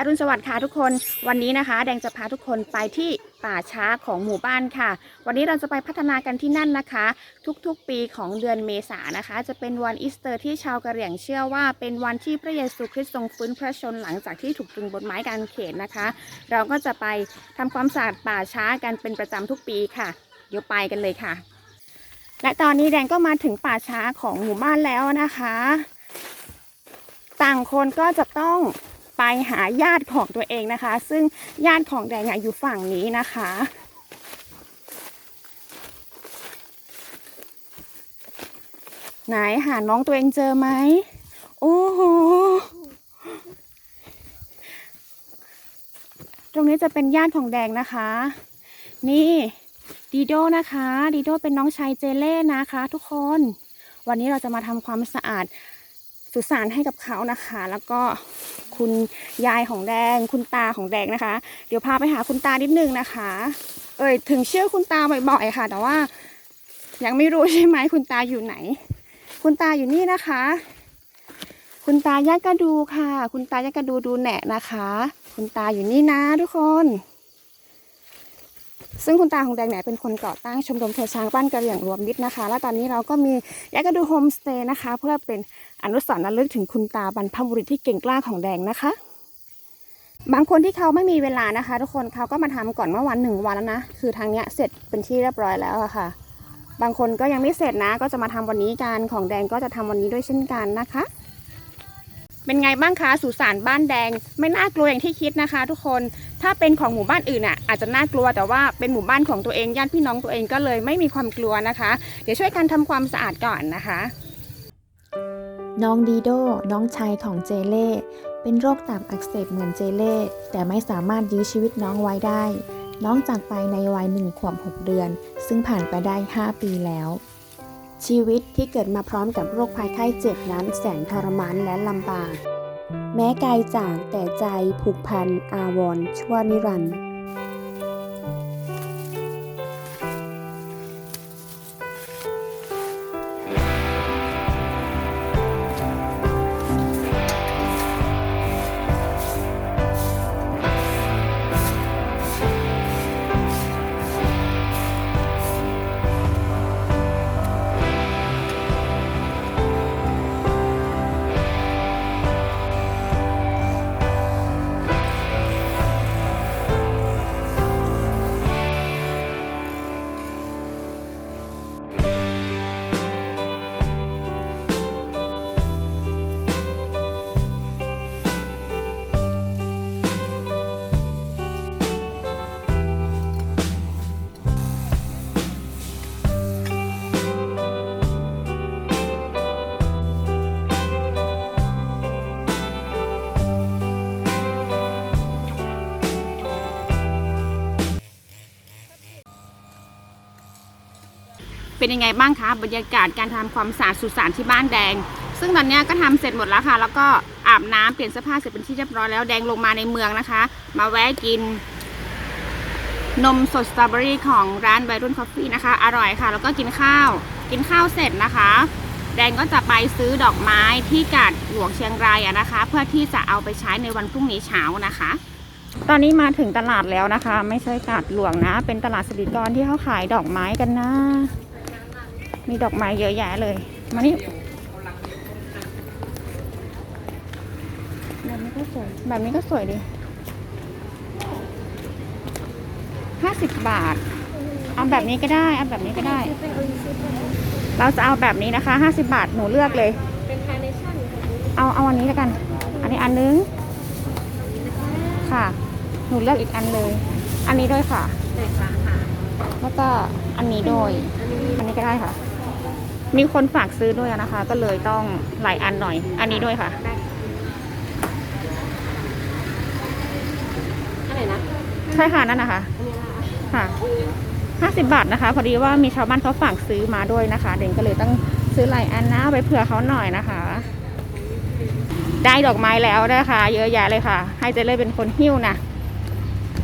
อรุณสวัสดิ์ค่ะทุกคนวันนี้นะคะ แดงจะพาทุกคนไปที่ป่าช้าของหมู่บ้านค่ะ วันนี้เราจะไปพัฒนากันที่นั่นนะคะ ทุกๆปีของเดือนเมษายนะคะ จะเป็นวันอีสเตอร์ที่ชาวกะเหรี่ยงเชื่อว่า เป็นวันที่พระเยซูคริสต์ทรงฟื้นพระชนหลังจากที่ถูกตรึงบนไม้กางเขนนะคะ เราก็จะไปทำความสะอาดป่าช้ากันเป็นประจำทุกปีค่ะ เดี๋ยวไปกันเลยค่ะ และตอนนี้แดงก็มาถึงป่าช้าของหมู่บ้านแล้วนะคะ ต่างคนก็จะต้อง ไปหาญาติของตัวเองนะคะ ซึ่งญาติของแดงอยู่ฝั่งนี้นะคะไหนหาน้องตัวเองเจอไหมโอ้โห ตรงนี้จะเป็นญาติของแดงนะคะ นี่ดีโดนะคะดีโดเป็นน้องชายเจเล่นะคะ ทุกคน วันนี้เราจะมาทำความสะอาดสุสานให้กับเขานะคะ แล้วก็ คุณยายของแดง คุณตาของแดงนะคะ เดี๋ยวพาไปหาคุณตานิดนึงนะคะ เอ่ยถึงชื่อคุณตาบ่อยๆค่ะ แต่ว่า ยังไม่รู้ใช่ไหมคุณตาอยู่ไหน คุณตาอยู่นี่นะคะ คุณตายากระดูค่ะ คุณตายากระดูดูแหนะนะคะ คุณตาอยู่นี่นะทุกคน ซึ่งคุณตาของแดงเนี่ยเป็นคนก่อตั้งชมรมชาวช้างบ้านกระเหลี่ยงรวมมิตรนะคะ และตอนนี้เราก็มียากระดูโฮมสเตย์นะคะ เพื่อเป็นอนุสรณ์ระลึกถึงคุณตาบรรพบุรุษที่เก่งกล้าของแดงนะคะ บางคนที่เขาไม่มีเวลานะคะ ทุกคนเขาก็มาทำก่อนเมื่อวันหนึ่งวันแล้วนะคือทางเนี้ยเสร็จเป็นที่เรียบร้อยแล้วอะค่ะ บางคนก็ยังไม่เสร็จนะ ก็จะมาทำวันนี้กันของแดงก็จะทำวันนี้ด้วยเช่นกันนะคะ เป็นไงบ้างคะสุสานบ้านแดง ไม่น่ากลัวอย่างที่คิดนะคะ ทุกคนถ้าเป็นของหมู่บ้านอื่นอะอาจจะน่ากลัวแต่ว่าเป็นหมู่บ้านของตัวเองญาติพี่น้องตัวเองก็เลยไม่มีความกลัวนะคะ เดี๋ยวช่วยกันทำความสะอาดก่อนนะคะ น้องดีโดน้องชายของเจเล่เป็นโรคตับอักเสบเหมือนเจเล่แต่ไม่สามารถยื้อชีวิตน้องไว้ได้ น้องจากไปในวัยหนึ่งขวบหกเดือน ซึ่งผ่านไปได้ 5 ปีแล้ว ชีวิตที่เกิดมาพร้อมกับโรคภัยไข้เจ็บนั้นแสนทรมานและลำบาก แม้กายจากแต่ใจผูกพันอาวรณ์ชั่วนิรันดร์ เป็นยังไงบ้างคะบรรยากาศการทำความสะอาดสุสานที่บ้านแดง ซึ่งตอนนี้ก็ทำเสร็จหมดแล้วค่ะ แล้วก็อาบน้ำเปลี่ยนเสื้อผ้าเสร็จเป็นที่เรียบร้อยแล้วแดงลงมาในเมืองนะคะ มาแวะกิน นมสดสตรอเบอรี่ของร้านไบรุ่นคอฟฟี่นะคะ อร่อยค่ะ แล้วก็กินข้าว กินข้าวเสร็จนะคะ แดงก็จะไปซื้อดอกไม้ที่กาดหลวงเชียงรายนะคะ เพื่อที่จะเอาไปใช้ในวันพรุ่งนี้เช้านะคะตอนนี้มาถึงตลาดแล้วนะคะ ไม่ใช่กาดหลวงนะ เป็นตลาดสิริกรที่เขาขายดอกไม้กันนะ มีดอกไม้เยอะแยะเลย มานี่แบบนี้ก็สวย แบบนี้ก็สวยดีห้าสิบบาท เอาแบบนี้ก็ได้ เอาแบบนี้ก็ได้ เราจะเอาแบบนี้นะคะห้าสิบาท หนูเลือกเลย เป็นคาร์เนชั่นเอา เอาอันนี้แล้วกัน อันนี้อันนึง ค่ะ หนูเลือกอีกอันเลย อันนี้ด้วยค่ะแตกต่างค่ะ แล้วก็อันนี้ด้วยอันนี้อันนี้ก็ได้ค่ะ มีคนฝากซื้อด้วยนะคะ ก็เลยต้องหลายอันหน่อย อันนี้ด้วยค่ะได้อันไหนนะใช่ค่ะนั่นนะคะอันนี้นะคะค่ะห้าสิบบาทนะคะ พอดีว่ามีชาวบ้านเขาฝากซื้อมาด้วยนะคะ เด่นก็เลยต้องซื้อหลายอันนะเอาไปเผื่อเขาหน่อยนะคะ ได้ดอกไม้แล้วนะคะ เยอะแยะเลยค่ะ ให้เจเล่เป็นคนหิ้วนะ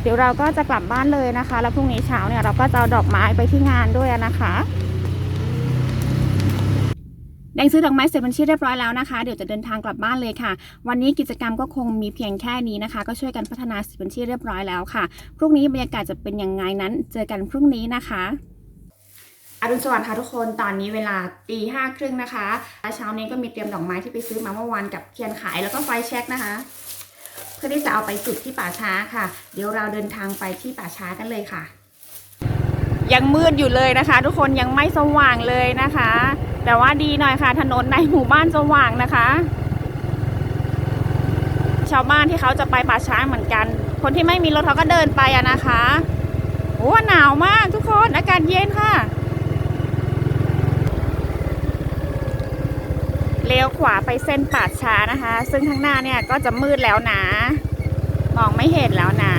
เดี๋ยวเราก็จะกลับบ้านเลยนะคะ แล้วพรุ่งนี้เช้าเนี่ยเราก็จะเอาดอกไม้ไปที่งานด้วยนะคะแดงซื้อดอกไม้เสร็จเป็นที่เรียบร้อยแล้วนะคะ เดี๋ยวจะเดินทางกลับบ้านเลยค่ะ วันนี้กิจกรรมก็คงมีเพียงแค่นี้นะคะ ก็ช่วยกันพัฒนาสิเป็นที่เรียบร้อยแล้วค่ะ พรุ่งนี้บรรยากาศจะเป็นยังไงนั้น เจอกันพรุ่งนี้นะคะอรุณสวัสดิ์ค่ะทุกคน ตอนนี้เวลาตีห้าครึ่งนะคะเช้านี้ก็มีเตรียมดอกไม้ที่ไปซื้อมาเมื่อวานกับเทียนขายแล้วก็ไฟแช็กนะคะ เพื่อที่จะเอาไปจุดที่ป่าช้าค่ะ เดี๋ยวเราเดินทางไปที่ป่าช้ากันเลยค่ะ ยังมืดอยู่เลยนะคะ ทุกคนยังไม่สว่างเลยนะคะ แต่ว่าดีหน่อยค่ะ ถนนในหมู่บ้านสว่างนะคะ ชาวบ้านที่เขาจะไปป่าช้าเหมือนกัน คนที่ไม่มีรถเขาก็เดินไปอะนะคะโอ้หนาวมากทุกคนอากาศเย็นค่ะ เลี้ยวขวาไปเส้นป่าช้านะคะ ซึ่งข้างหน้าเนี่ยก็จะมืดแล้วนะ มองไม่เห็นแล้วนะ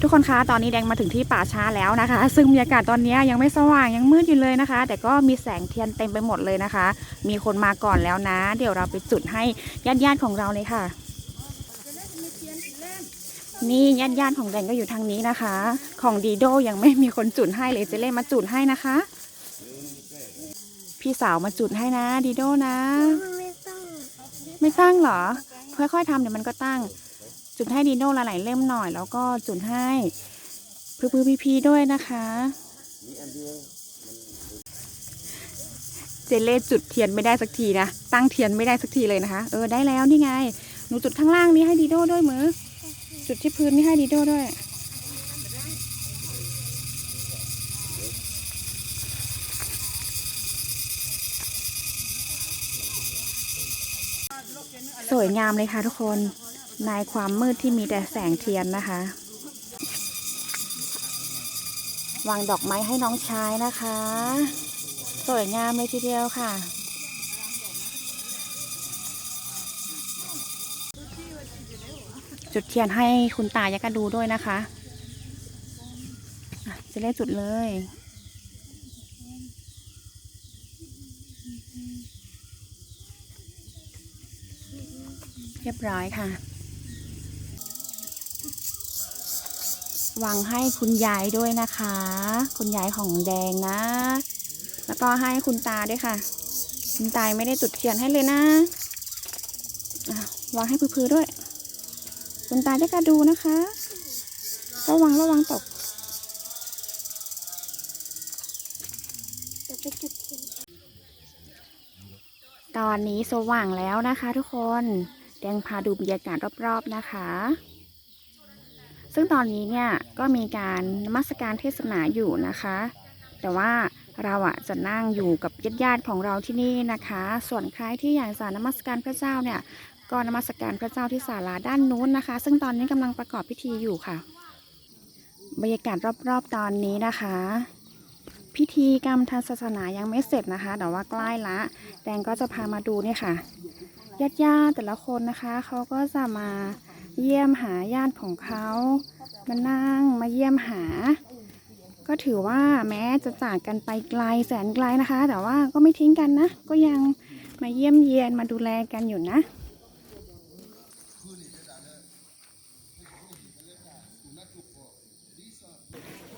ทุกคนคะตอนนี้แดงมาถึงที่ป่าช้าแล้วนะคะ ซึ่งบรรยากาศตอนนี้ยังไม่สว่างยังมืดอยู่เลยนะคะ แต่ก็มีแสงเทียนเต็มไปหมดเลยนะคะ มีคนมาก่อนแล้วนะ เดี๋ยวเราไปจุดให้ญาติญาติของเราเลยค่ะ นี่ญาติญาติของแดงก็อยู่ทางนี้นะคะ ของดีโดยังไม่มีคนจุดให้เลยเจเล่มาจุดให้นะคะ พี่สาวมาจุดให้นะดีโดนะ ไม่ต้องไม่ตั้งเหรอ ค่อยๆทำเดี๋ยวมันก็ตั้ง จุดให้ดีโน่ละหลายเล่มหน่อย แล้วก็จุดให้พือพือพีพีด้วยนะคะ เจเล่จุดเทียนไม่ได้สักทีนะ ตั้งเทียนไม่ได้สักทีเลยนะคะ เออได้แล้วนี่ไง หนูจุดข้างล่างนี้ให้ดีโด้ด้วยมือ จุดที่พื้นนี่ให้ดีโด้ด้วย สวยงามเลยค่ะทุกคนในความมืดที่มีแต่แสงเทียนนะคะ วางดอกไม้ให้น้องชายนะคะ สวยงามเลยทีเดียวค่ะ จุดเทียนให้คุณตายกระดูด้วยนะคะอะจะได้จุดเลย รียบร้อยค่ะ วางให้คุณยายด้วยนะคะ คุณยายของแดงนะ แล้วก็ให้คุณตาด้วยค่ะ คุณตายไม่ได้จุดเทียนให้เลยนะวางให้พื้อๆด้วย คุณตาจะกระดูนะคะ ระวังระวังตกตอนนี้สว่างแล้วนะคะทุกคน แดงพาดูบรรยากาศรอบๆนะคะ ซึ่งตอนนี้เนี่ยก็มีการนมัสการเทศนาอยู่นะคะ แต่ว่าเราอะจะนั่งอยู่กับญาติๆของเราที่นี่นะคะ ส่วนใครที่อยากจะนมัสการพระเจ้าเนี่ยก็นมัสการพระเจ้าที่ศาลาด้านนู้นนะคะ ซึ่งตอนนี้กำลังประกอบพิธีอยู่ค่ะ บรรยากาศรอบๆตอนนี้นะคะ พิธีกรรมทางศาสนายังไม่เสร็จนะคะ แต่ว่าใกล้ละแดงก็จะพามาดูเนี่ยค่ะ ญาติญาติๆแต่ละคนนะคะเขาก็จะมาเยี่ยมหาญาติของเขามานั่งมาเยี่ยมหา ก็ถือว่าแม้จะจากกันไปไกลแสนไกลนะคะ แต่ว่าก็ไม่ทิ้งกันนะ ก็ยังมาเยี่ยมเยียนมาดูแลกันอยู่นะ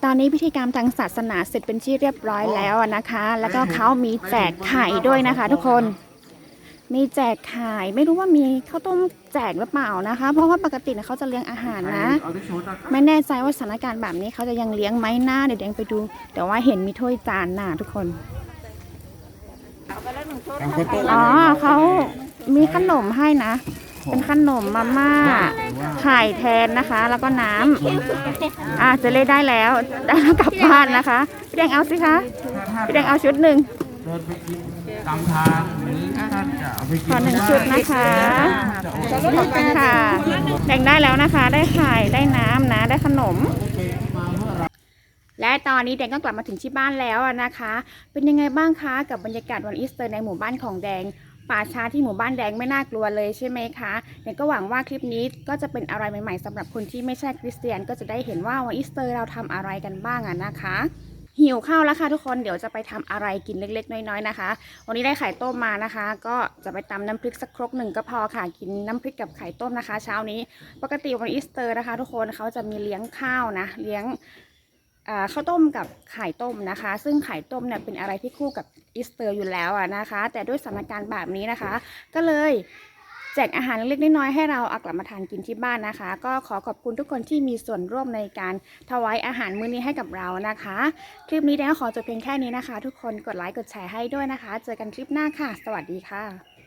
ตอนนี้พิธีกรรมทางศาสนาเสร็จเป็นที่เรียบร้อยแล้วนะคะ แล้วก็เขามีแจกไข่ด้วยนะคะทุกคน มีแจกไข่ไม่รู้ว่ามีข้าวต้มแจกหรือเปล่านะคะ เพราะว่าปกติเนี่ยเขาจะเลี้ยงอาหารนะ ไม่แน่ใจว่าสถานการณ์แบบนี้เขาจะยังเลี้ยงไหมหน้าเดี๋ยวแดงไปดู แต่ว่าเห็นมีถ้วยจานหน้าทุกคนอ๋อเขามีขนมให้นะ เป็นขนมมาม่าไข่แทนนะคะ แล้วก็น้ำอะเจะเล่ได้แล้วได้แล้วกลับบ้านนะคะพี่แดงเอาสิคะพี่แดงเอาชุดหนึ่งเดินไปกินตามทางหรือ ท่านจะเอาไปกิขอหนึ่งชุดนะคะจะเอาขอบคุณค่ะแดงได้แล้วนะคะ ได้ไข่ได้น้ำนะ ได้ขนม และตอนนี้แดงก็กลับมาถึงที่บ้านแล้วอะนะคะ เป็นยังไงบ้างคะกับบรรยากาศวันอีสเตอร์ในหมู่บ้านของแดง ป่าช้าที่หมู่บ้านแดงไม่น่ากลัวเลยใช่ไหมคะแดงก็หวังว่าคลิปนี้ก็จะเป็นอะไรใหม่ๆสำหรับคนที่ไม่ใช่คริสเตียน ก็จะได้เห็นว่าวันอีสเตอร์เราทำอะไรกันบ้างอะนะคะ หิวข้าวแล้วค่ะทุกคนเดี๋ยวจะไปทำอะไรกินเล็ก ๆ น้อยๆนะคะ วันนี้ได้ไข่ต้มมานะคะ ก็จะไปตำน้ำพริกสักครกหนึ่งก็พอค่ะกินน้ำพริกกับไข่ต้มนะคะ เช้านี้ปกติวันอีสเตอร์นะคะ ทุกคนเขาจะมีเลี้ยงข้าวนะ เลี้ยงข้าวต้มกับไข่ต้มนะคะ ซึ่งไข่ต้มเนี่ยเป็นอะไรที่คู่กับอีสเตอร์อยู่แล้วอะนะคะ แต่ด้วยสถานการณ์แบบนี้นะคะ ก็เลย จกอาหารเล็กๆน้อยๆให้เราเอากลับมาทานกินที่บ้านนะคะ ก็ขอขอบคุณทุกคนที่มีส่วนร่วมในการถวายอาหารมื้อนี้ให้กับเรานะคะ คลิปนี้แดงขอจบเพียงแค่นี้นะคะ ทุกคนกดไลค์กดแชร์ให้ด้วยนะคะ เจอกันคลิปหน้าค่ะ สวัสดีค่ะ